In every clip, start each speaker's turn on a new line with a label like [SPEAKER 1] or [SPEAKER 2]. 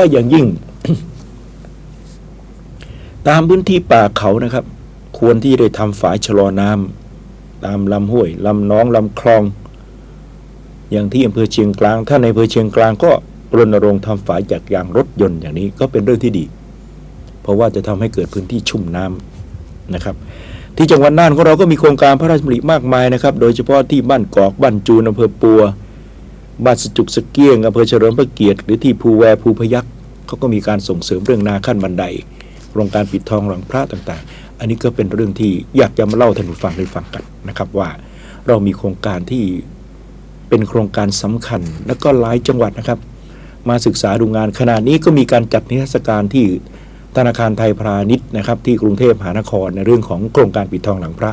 [SPEAKER 1] ก็อย่างยิ่ง ตามพื้นที่ป่าเขานะครับ ควรที่ได้ทำฝายชะลอน้ำตามลำห้วยลำน้องลำคลอง อย่างที่อำเภอเชียงกลาง ถ้าในอำเภอเชียงกลางก็รณรงค์ทำฝายจากยางรถยนต์อย่างนี้ก็เป็นเรื่องที่ดี เพราะว่าจะทำให้เกิดพื้นที่ชุ่มน้ำนะครับ ที่จังหวัดน่านของเราก็มีโครงการพระราชดำริมากมายนะครับ โดยเฉพาะที่บ้านกอกบ้านจูนอำเภอปัว บ้านสจุกสเกียงอำเภอเฉลิมพระเกียรติหรือที่ภูแวภูพยัคฆ์เขาก็มีการส่งเสริมเรื่องนาขั้นบันไดโครงการปิดทองหลังพระต่างๆ อันนี้ก็เป็นเรื่องที่อยากจะมาเล่าท่านผู้ฟังได้ฟังกันนะครับว่า เรามีโครงการที่เป็นโครงการสำคัญ และก็หลายจังหวัดนะครับ มาศึกษาดูงานขณะนี้ก็มีการจัดนิทรรศการที่ธนาคารไทยพาณิชย์นะครับ ที่กรุงเทพมหานครในเรื่องของโครงการปิดทองหลังพระ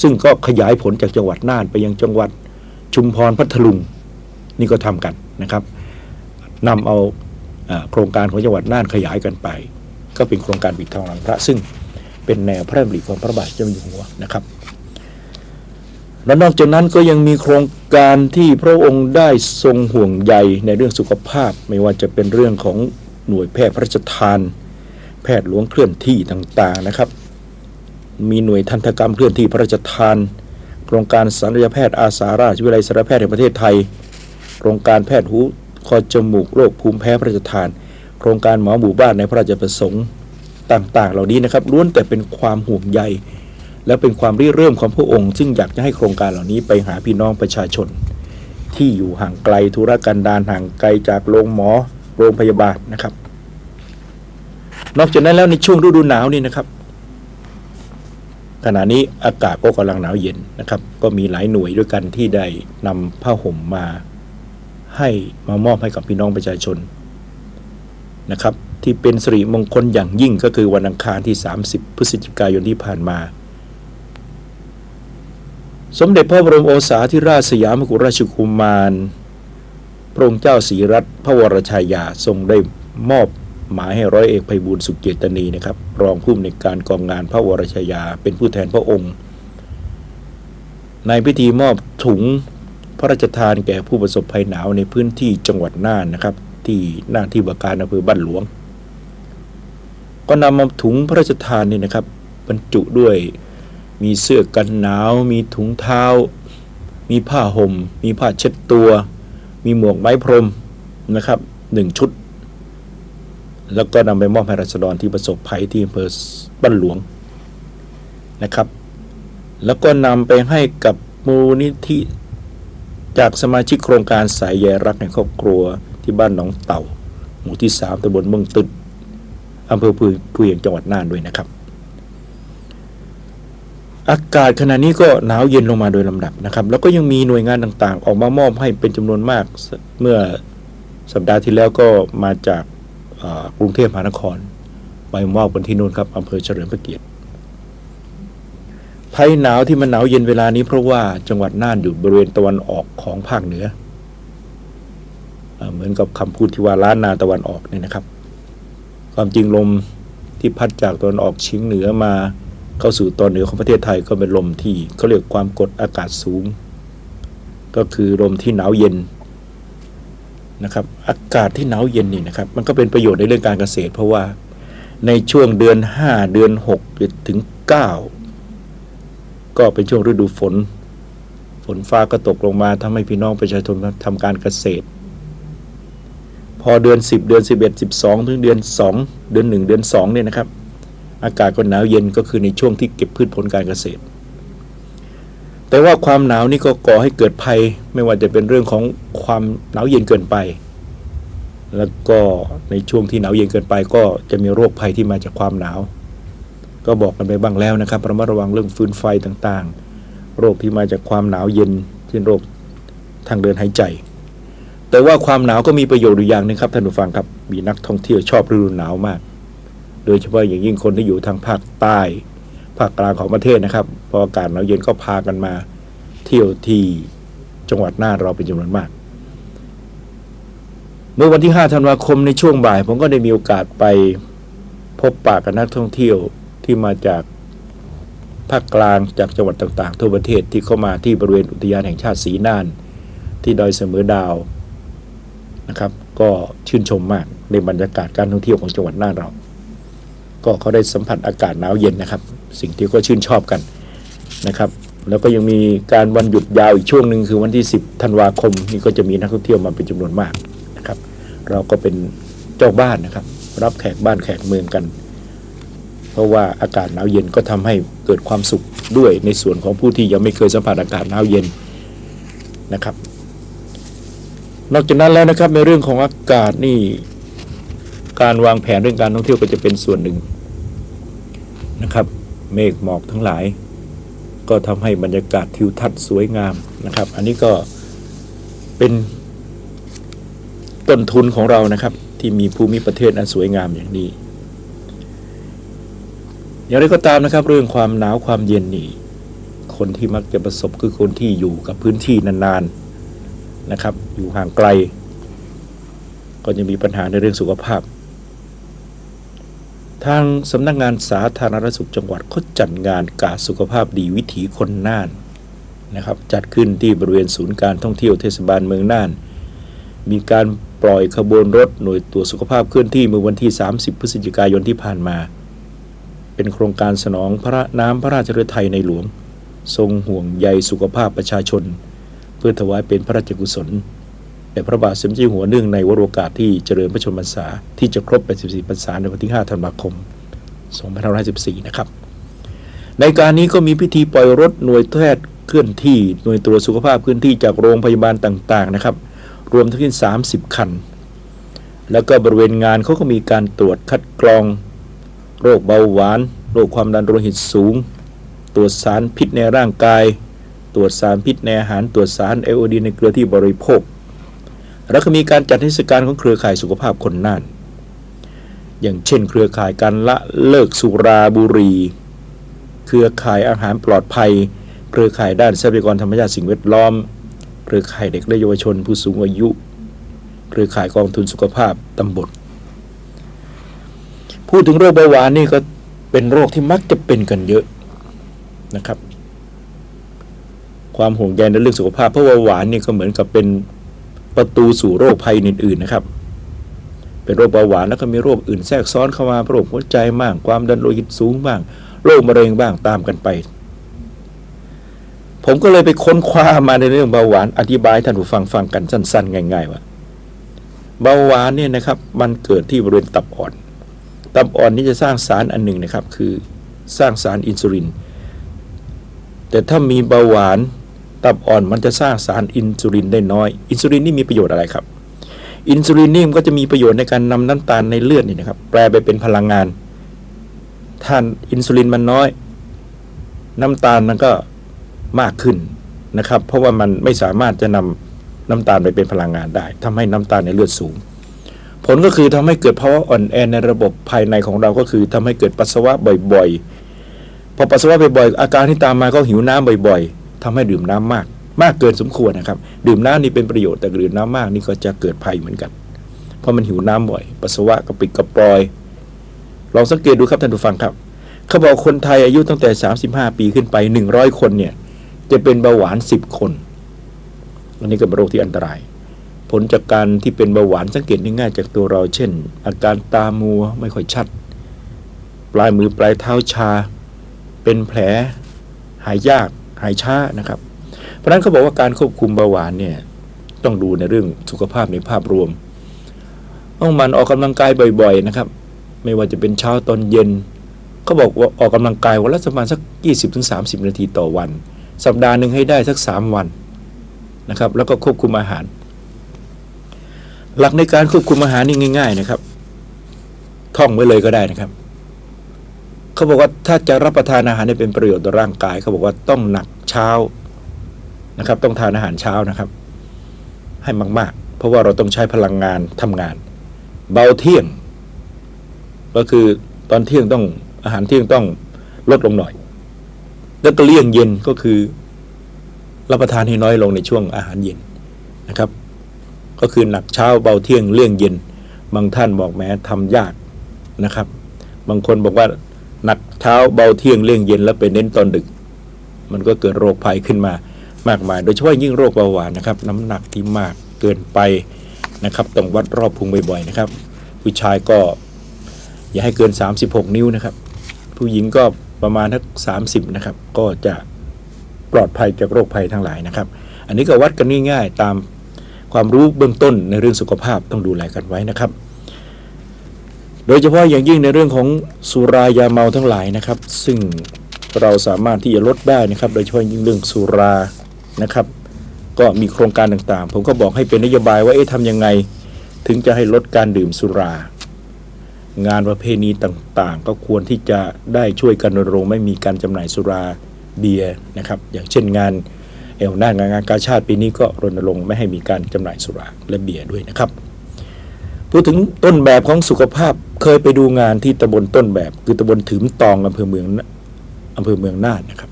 [SPEAKER 1] ซึ่งก็ขยายผลจากจังหวัดน่านไปยังจังหวัดชุมพรพัทลุง นี่ก็ทำกันนะครับนำเอาอโครงการของจังหวัดน่านขยายกันไป ก็เป็นโครงการปิดทองหลังพระ ซึ่งเป็นแนวพระราชดำริของพระบาทเจ้าอยู่หัวนะครับ และนอกจากนั้นก็ยังมีโครงการที่พระองค์ได้ทรงห่วงใยในเรื่องสุขภาพ ไม่ว่าจะเป็นเรื่องของหน่วยแพทย์พระราชทาน แพทย์หลวงเคลื่อนที่ต่างๆนะครับ มีหน่วยทันตกรรมเคลื่อนที่พระราชทาน โครงการศัลยแพทย์อาสาราชวิทยาลัยศัลยแพทย์แห่งประเทศไทย โครงการแพทย์หูคอจมูกโรคภูมิแพ้พระราชทาน โครงการหมอหมู่บ้านในพระราชประสงค์ต่างๆ เหล่านี้นะครับล้วนแต่เป็นความห่วงใย และเป็นความริเริ่มของพระองค์ ซึ่งอยากจะให้โครงการเหล่านี้ไปหาพี่น้องประชาชน ที่อยู่ห่างไกลธุรกันดารห่างไกลจากโรงหมอโรงพยาบาลนะครับ นอกจากนั้นแล้วในช่วงฤดูหนาวนี่นะครับขณะนี้อากาศก็กำลังหนาวเย็นนะครับ ก็มีหลายหน่วยด้วยกันที่ได้นำผ้าห่มมา ให้มามอบให้กับพี่น้องประชาชนนะครับ ที่เป็นสิริมงคลอย่างยิ่งก็คือวันอังคารที่ 30 พฤศจิกายนที่ผ่านมา สมเด็จพระบรมโอษาธิราชสยามกุฎราชกุมาร พระองค์เจ้าศรีรัตน์พระวรชายาทรงได้มอบหมายให้ร้อยเอกไพบูลสุเจตนีนะครับ รองผู้อำนวยการกองงานพระวรชายา เป็นผู้แทนพระองค์ ในพิธีมอบถุง พระราชทานแก่ผู้ประสบภัยหนาวในพื้นที่จังหวัดน่านนะครับ ที่หน้าที่ว่าการอำเภอบ้านหลวง ก็นำมาถุงพระราชทานนี่นะครับ บรรจุด้วยมีเสื้อกันหนาว มีถุงเท้า มีผ้าหม่ม มีผ้าเช็ดตัว มีหมวกไม้พรมนะครับหนึ่งชุด แล้วก็นำไปมอบให้รัษฎรที่ประสบภัยที่อำเภอบ้านหลวงนะครับ แล้วก็นำไปให้กับมูลนิธิ จากสมาชิกโครงการสายใยรักในครอบครัวที่บ้านหนองเต่า หมู่ที่ 3ตำบลเมืองตึดอำเภอพูเวียงจังหวัดน่านด้วยนะครับ อากาศขณะนี้ก็หนาวเย็นลงมาโดยลำดับนะครับ แล้วก็ยังมีหน่วยงานต่างๆ ออกมามอบให้เป็นจำนวนมากเมื่อสัปดาห์ที่แล้วก็มาจากกรุงเทพมหานคร ไปมอบกันที่นู่นครับอำเภอเฉลิมพระเกียรติ ภัยหนาวที่มันหนาวเย็นเวลานี้เพราะว่าจังหวัดน่านอยู่บริเวณตะวันออกของภาคเหนือเหมือนกับคำพูดที่ว่าล้านนาตะวันออกเนี่ยนะครับ ความจริงลมที่พัดจากตะวันออกเฉียงเหนือมาเข้าสู่ตอนเหนือของประเทศไทยก็เป็นลมที่เขาเรียกความกดอากาศสูง ก็คือลมที่หนาวเย็นนะครับ อากาศที่หนาวเย็นนี่นะครับ มันก็เป็นประโยชน์ในเรื่องการเกษตร เพราะว่าในช่วงเดือน 5 เดือน 6 ถึง 9 ก็เป็นช่วงฤดูฝน ฝนฟ้าก็ตกลงมาทำให้พี่น้องประชาชนทำการเกษตร พอเดือน 10 เดือน 11 12 ถึงเดือน 2 เดือน 1 เดือน2เนี่ยนะครับ อากาศก็หนาวเย็นก็คือในช่วงที่เก็บพืชผลการเกษตร แต่ว่าความหนาวนี่ก็ก่อให้เกิดภัยไม่ว่าจะเป็นเรื่องของความหนาวเย็นเกินไป แล้วก็ในช่วงที่หนาวเย็นเกินไปก็จะมีโรคภัยที่มาจากความหนาว ก็บอกกันไปบ้างแล้วนะครับระมัดระวังเรื่องฟืนไฟต่างๆ โรคที่มาจากความหนาวเย็นเช่นโรคทางเดินหายใจ แต่ว่าความหนาวก็มีประโยชน์อยู่อย่างหนึงครับท่านผู้ฟังครับมีนักท่องเที่ยวชอบฤดูหนาวมาก โดยเฉพาะอย่างยิ่งคนที่อยู่ทางภาคใต้ภาคกลางของประเทศนะครับ พออากาศหนาวเย็นก็พากันมา เที่ยวที่จังหวัดน่านเราเป็นจำนวนมาก เมื่อวันที่5ธันวาคมในช่วงบ่าย ผมก็ได้มีโอกาสไปพบปะกับนักท่องเที่ยว ที่มาจากภาคกลางจากจังหวัดต่างๆ ทั่วประเทศที่เข้ามาที่บริเวณอุทยานแห่งชาติสีน่าน ที่ดอยเสมอดาวนะครับ ก็ชื่นชมมากในบรรยากาศการท่องเที่ยวของจังหวัดน่านเรา ก็เขาได้สัมผัสอากาศหนาวเย็นนะครับ สิ่งที่ก็ชื่นชอบกันนะครับ แล้วก็ยังมีการวันหยุดยาวอีกช่วงหนึ่งคือวันที่ 10ธันวาคมนี่ก็จะมีนักท่องเที่ยวมาเป็นจำนวนมากนะครับ เราก็เป็นเจ้าบ้านนะครับ รับแขกบ้านแขกเมืองกัน เพราะว่าอากาศหนาวเย็นก็ทำให้เกิดความสุขด้วยในส่วนของผู้ที่ยังไม่เคยสัมผัสอากาศหนาวเย็นนะครับ นอกจากนั้นแล้วนะครับในเรื่องของอากาศนี่การวางแผนเรื่องการท่องเที่ยวก็จะเป็นส่วนหนึ่งนะครับ เมฆหมอกทั้งหลาย ก็ทำให้บรรยากาศทิวทัศน์สวยงามนะครับ อันนี้ก็เป็นต้นทุนของเรานะครับ ที่มีภูมิประเทศอันสวยงามอย่างนี้ อย่างไรก็ตามนะครับ เรื่องความหนาวความเย็นนี่คนที่มักจะประสบคือคนที่อยู่กับพื้นที่นานๆนะครับ อยู่ห่างไกล ก็จะมีปัญหาในเรื่องสุขภาพ ทางสำนักงานสาธารณสุขจังหวัดเขาจัดงานกาสุขภาพดีวิถีคนน่านนะครับ จัดขึ้นที่บริเวณศูนย์การท่องเที่ยวเทศบาลเมืองน่าน มีการปล่อยขบวนรถหน่วยตรวจสุขภาพเคลื่อนที่เมื่อวันที่ 30 พฤศจิกายนที่ผ่านมา เป็นโครงการสนองพระน้ำพระราชฤทัยในหลวง ทรงห่วงใยสุขภาพประชาชน เพื่อถวายเป็นพระราชกุศลแด่พระบาทสมเด็จหัวเนื่องในวโรกาสที่เจริญพระชนมพรรษาที่จะครบ 84พรรษาในวันที่ 5 ธันวาคม 2554นะครับ ในการนี้ก็มีพิธีปล่อยรถหน่วยแพทย์เคลื่อนที่หน่วยตรวจสุขภาพเคลื่อนที่จากโรงพยาบาลต่างๆนะครับ รวมทั้งสิ้น 30 คัน แล้วก็บริเวณงานเขาก็มีการตรวจคัดกรอง โรคเบาหวาน โรคความดันโลหิตสูง ตรวจสารพิษในร่างกาย ตรวจสารพิษในอาหาร ตรวจสารไอโอดีนในเกลือที่บริโภค แล้วก็มีการจัดเทศกาลของเครือข่ายสุขภาพคนน่าน อย่างเช่น เครือข่ายการละเลิกสุราบุหรีเครือข่ายอาหารปลอดภัย เครือข่ายด้านทรัพยากรธรรมชาติสิ่งแวดล้อม เครือข่ายเด็กและเยาวชนผู้สูงอายุ เครือข่ายกองทุนสุขภาพตำบล พูดถึงโรคเบาหวานนี่ก็เป็นโรคที่มักจะเป็นกันเยอะนะครับ ความห่วงใยในเรื่องสุขภาพเพราะว่าหวานนี่ก็เหมือนกับเป็นประตูสู่โรคภัยอื่นๆนะครับ เป็นโรคเบาหวานแล้วก็มีโรคอื่นแทรกซ้อนเข้ามาโรคหัวใจบ้างความดันโลหิตสูงบ้าง โรคมะเร็งบ้างตามกันไป ผมก็เลยไปค้นคว้ามาในเรื่องเบาหวานอธิบายท่านผู้ฟังฟังกันสั้น ๆ ง่าย ๆ ว่าเบาหวานเนี่ยนะครับ มันเกิดที่บริเวณตับอ่อน ตับอ่อนนี่จะสร้างสารอันหนึ่งนะครับ คือสร้างสารอินซูลิน แต่ถ้ามีเบาหวานตับอ่อนมันจะสร้างสารอินซูลินได้น้อย อินซูลินนี่มีประโยชน์อะไรครับ อินซูลินนี่มันก็จะมีประโยชน์ในการนำน้ำตาลในเลือดนี่นะครับ แปลไปเป็นพลังงานถ้าอินซูลินมันน้อย น้ำตาลมันก็มากขึ้นนะครับ เพราะว่ามันไม่สามารถจะนำน้ำตาลไปเป็นพลังงานได้ทำให้น้ำตาลในเลือดสูง ผลก็คือทำให้เกิดภาวะอ่อนแอในระบบภายในของเราก็คือทำให้เกิดปัสสาวะบ่อยๆ พอปัสสาวะบ่อยๆ อาการที่ตามมาก็หิวน้ำบ่อยๆทำให้ดื่มน้ำมาก มากเกินสมควรนะครับ ดื่มน้ำนี่เป็นประโยชน์แต่ดื่มน้ำมากนี่ก็จะเกิดภัยเหมือนกัน เพราะมันหิวน้ำบ่อย ปัสสาวะกระปิดกระปรอยลองสังเกตดูครับท่านผู้ฟังครับ เขาบอกคนไทยอายุตั้งแต่ 35 ปีขึ้นไป 100 คนเนี่ยจะเป็นเบาหวาน 10 คน อันนี้ก็เป็นโรคที่อันตราย ผลจากการที่เป็นเบาหวานสังเกตง่ายๆจากตัวเรา เช่น อาการตามัวไม่ค่อยชัด ปลายมือปลายเท้าชา เป็นแผล หายยากหายช้านะครับ เพราะนั้นเขาบอกว่าการควบคุมเบาหวานเนี่ยต้องดูในเรื่องสุขภาพในภาพรวม ต้องมันออกกำลังกายบ่อย ๆนะครับ ไม่ว่าจะเป็นเช้าตอนเย็นเขาบอกว่าออกกำลังกายวันละประมาณสัก 20-30 นาทีต่อวัน สัปดาห์หนึ่งให้ได้สัก 3 วันนะครับ แล้วก็ควบคุมอาหาร หลักในการควบคุมอาหารนี่ง่าย ๆ นะครับ ท่องไว้เลยก็ได้นะครับ เขาบอกว่าถ้าจะรับประทานอาหารให้เป็นประโยชน์ต่อร่างกาย เขาบอกว่าต้องหนักเช้านะครับ ต้องทานอาหารเช้านะครับ ให้มาก ๆ เพราะว่าเราต้องใช้พลังงานทำงาน เบาเที่ยง ก็คือตอนเที่ยงต้องอาหารเที่ยงต้องลดลงหน่อย แล้วก็เลี่ยงเย็นก็คือ รับประทานให้น้อยลงในช่วงอาหารเย็นนะครับ ก็คือหนักเช้าเบาเที่ยงเลี่ยงเย็น บางท่านบอกแม้ทำยากนะครับ บางคนบอกว่าหนักเช้าเบาเที่ยงเลี่ยงเย็นแล้วไปเน้นตอนดึก มันก็เกิดโรคภัยขึ้นมามากมาย โดยเฉพาะยิ่งโรคเบาหวานนะครับ น้ำหนักที่มากเกินไปนะครับต้องวัดรอบพุงบ่อยๆนะครับ ผู้ชายก็อย่าให้เกิน 36 นิ้วนะครับ ผู้หญิงก็ประมาณทัก30นะครับ ก็จะปลอดภัยจากโรคภัยทั้งหลายนะครับ อันนี้ก็วัดกันง่ายๆตาม ความรู้เบื้องต้นในเรื่องสุขภาพต้องดูแลกันไว้นะครับ โดยเฉพาะอย่างยิ่งในเรื่องของสุรายาเมาทั้งหลายนะครับ ซึ่งเราสามารถที่จะลดได้นะครับ โดยเฉพาะยิ่งเรื่องสุรานะครับ ก็มีโครงการต่างๆ ผมก็บอกให้เป็นนโยบายว่าเอ๊ะทำยังไง ถึงจะให้ลดการดื่มสุรา งานประเพณีต่างๆ ก็ควรที่จะได้ช่วยกันรณรงค์ไม่มีการจำหน่ายสุราเบียร์นะครับ อย่างเช่นงาน เอลหน้างานงานกาชาติปีนี้ก็รณรงค์ไม่ให้มีการจำหน่ายสุราและเบียร์ด้วยนะครับ พูดถึงต้นแบบของสุขภาพเคยไปดูงานที่ตำบลต้นแบบ คือตำบลถืมตองอำเภอเมืองอำเภอเมืองน่านนะครับ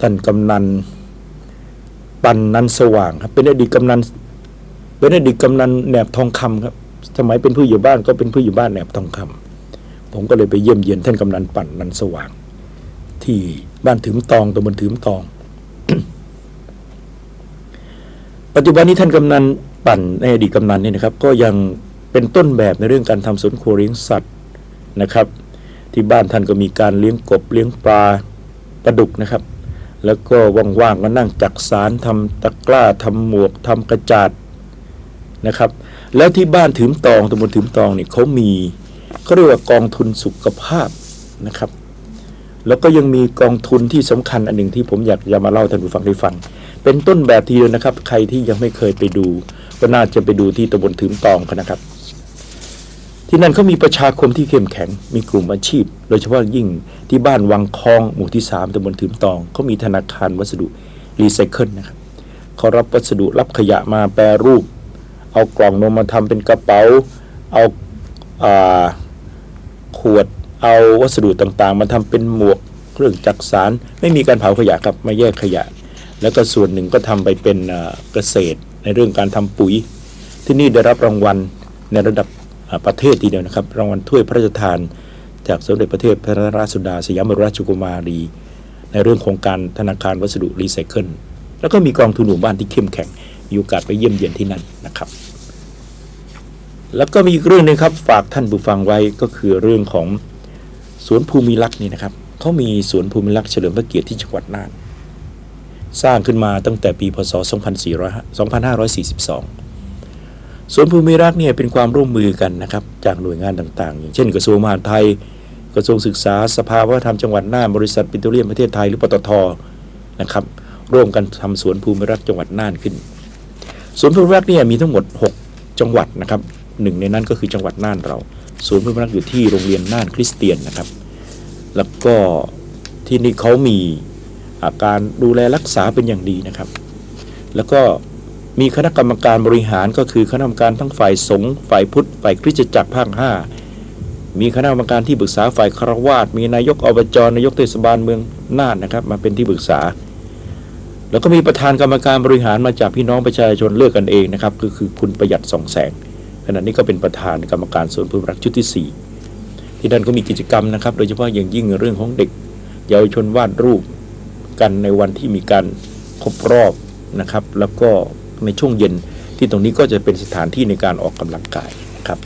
[SPEAKER 1] ท่านกำนันปันนันสว่างครับเป็นอดีตกำนันเป็นอดีตกำนันแหนบทองคำครับสมัยเป็นผู้อยู่บ้านก็เป็นผู้อยู่บ้านแหนบทองคำผมก็เลยไปเยี่ยมเยียนท่านกำนันปั่นนันสว่าง ที่บ้านถืมตองตำบลถืมตอง ปัจจุบันนี้ท่านกำนันปั่นในอดีตกำนันเนี่ยนะครับ ก็ยังเป็นต้นแบบในเรื่องการทำสวนครัวเลี้ยงสัตว์นะครับ ที่บ้านท่านก็มีการเลี้ยงกบเลี้ยงปลาปลาดุกนะครับ แล้วก็ว่างๆก็นั่งจักสารทำตะกร้าทำหมวกทำกระจาดนะครับ แล้วที่บ้านถืมตองตำบลถืมตองเนี่ยเขามีเขาเรียกว่ากองทุนสุขภาพนะครับ แล้วก็ยังมีกองทุนที่สำคัญอันหนึ่งที่ผมอยากจะมาเล่าท่านผู้ฟังได้ฟัง เป็นต้นแบบทีเดียวนะครับ ใครที่ยังไม่เคยไปดู ก็น่าจะไปดูที่ตำบลถืมตองกันนะครับ ที่นั่นเขามีประชาคมที่เข้มแข็ง มีกลุ่มอาชีพ โดยเฉพาะยิ่งที่บ้านวังคองหมู่ที่3ตำบลถืมตองเขามีธนาคารวัสดุรีไซเคิลนะครับเขารับวัสดุรับขยะมาแปรรูป เอากล่องนมมาทำเป็นกระเป๋า เอาอาขวดเอาวัสดุต่างๆ มาทำเป็นหมวกเครื่องจักสาร ไม่มีการเผาขยะครับมาแยกขยะ แล้วก็ส่วนหนึ่งก็ทำไปเป็นเกษตรในเรื่องการทำปุ๋ย ที่นี่ได้รับรางวัลในระดับประเทศทีเดียวนะครับ รางวัลถ้วยพระราชทาน จากสมเด็จพระเทพพระราชสุดาสยามบรมราชกุมารี ในเรื่องโครงการธนาคารวัสดุรีไซเคิลแล้วก็มีกองทุนหมู่บ้านที่เข้มแข็งมีโอกาสไปเยี่ยมเยียนที่นั่นนะครับ แล้วก็มีอีกเรื่องหนึงครับฝากท่านผู้ฟังไว้ก็คือเรื่องของสวนภูมิรักษณ์นี่นะครับเขามีสวนภูมิรักษณ์เฉลิมพระเกียรติที่จังหวัดน่าน สร้างขึ้นมาตั้งแต่ปีพศ 2542 สวนภูมิรักเนี่ยเป็นความร่วมมือกันนะครับ จากหน่วยงานต่างๆ อย่างเช่น กระทรวงมหาดไทย กระทรวงศึกษา สภาวัฒนธรรมจังหวัดน่าน บริษัทปิโตรเลียมประเทศไทยหรือปตทนะครับ ร่วมกันทำสวนภูมิรักจังหวัดน่านขึ้น สวนภูมิรักเนี่ยมีทั้งหมด 6 จังหวัดนะครับหนึ่งในนั้นก็คือจังหวัดน่านเราสวนภูมิรักอยู่ที่โรงเรียนน่านคริสเตียนนะครับ แล้วก็ที่นี่เขามี การดูแลรักษาเป็นอย่างดีนะครับ แล้วก็มีคณะกรรมการบริหารก็คือคณะกรรมการทั้งฝ่ายสงฆ์ฝ่ายพุทธฝ่ายคริสตจักรภาคห้ามีคณะกรรมการที่ปรึกษาฝ่ายคารวาสมีนายกอบจนายกเทศบาลเมืองน่านนะครับ มาเป็นที่ปรึกษา แล้วก็มีประธานกรรมการบริหารมาจากพี่น้องประชาชนเลือกกันเองนะครับก็คือคุณประหยัดสองแสงขณะนี้ก็เป็นประธานกรรมการส่วนภูมิรักชุดที่ 4 ที่นั่นก็มีกิจกรรมนะครับ โดยเฉพาะอย่างยิ่งเรื่องของเด็ก เยาวชนวาดรูป กันในวันที่มีการครบรอบนะครับ แล้วก็ในช่วงเย็นที่ตรงนี้ก็จะเป็นสถานที่ในการออกกำลังกายนะครับ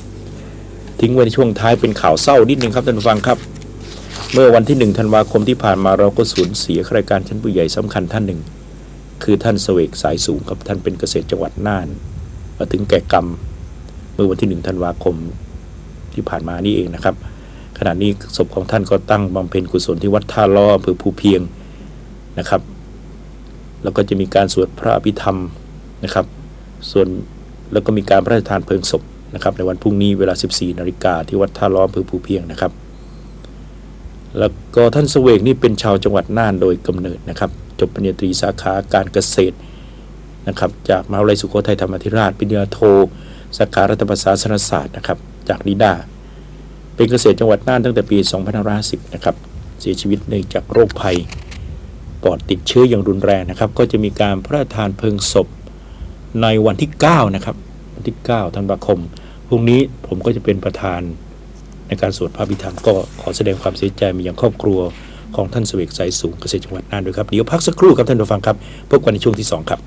[SPEAKER 1] ทิ้งไว้ในช่วงท้ายเป็นข่าวเศร้านิดนึงครับท่านผู้ฟังครับ เมื่อวันที่หนึ่งธันวาคมที่ผ่านมาเราก็สูญเสียข้าราชการชั้นผู้ใหญ่สำคัญท่านหนึ่ง คือท่านเสวกสายสูงครับท่านเป็นเกษตรจังหวัดน่านมาถึงแก่กรรมเมื่อวันที่หนึ่งธันวาคมที่ผ่านมานี่เองนะครับขณะนี้ศพของท่านก็ตั้งบำเพ็ญกุศลที่วัดท่าล้ออำเภอภูเพียง นะครับ แล้วก็จะมีการสวดพระอภิธรรมนะครับ ส่วนแล้วก็มีการพระราชทานเพลิงศพนะครับ ในวันพรุ่งนี้เวลา 14นาฬิกาที่วัดท่าล้ออำเภอภูเพียงนะครับ แล้วก็ท่านเสวกนี่เป็นชาวจังหวัดน่านโดยกำเนิดนะครับ จบปริญญาตรีสาขาการเกษตรนะครับ จากมหาวิทยาลัยสุโขทัยธรรมธิราชปริญญาโทสาขารัฐประศาสนศาสตร์นะครับ จากนิดาเป็นเกษตรจังหวัดน่านตั้งแต่ปี 2550 นะครับ เสียชีวิตเนื่องจากโรคภัย ปอดติดเชื้ออย่างรุนแรงนะครับ ก็จะมีการพระราชทานเพลิงศพในวันที่ 9 นะครับ วันที่ 9 ธันวาคม พรุ่งนี้ผมก็จะเป็นประธานในการสวดพระพิธรรมก็ขอแสดงความเสียใจมายังครอบครัวของท่านเสวกสายสูงเกษตรจังหวัดน่านด้วยครับ เดี๋ยวพักสักครู่ครับท่านผู้ฟังครับพบกันในช่วงที่ 2 ครับ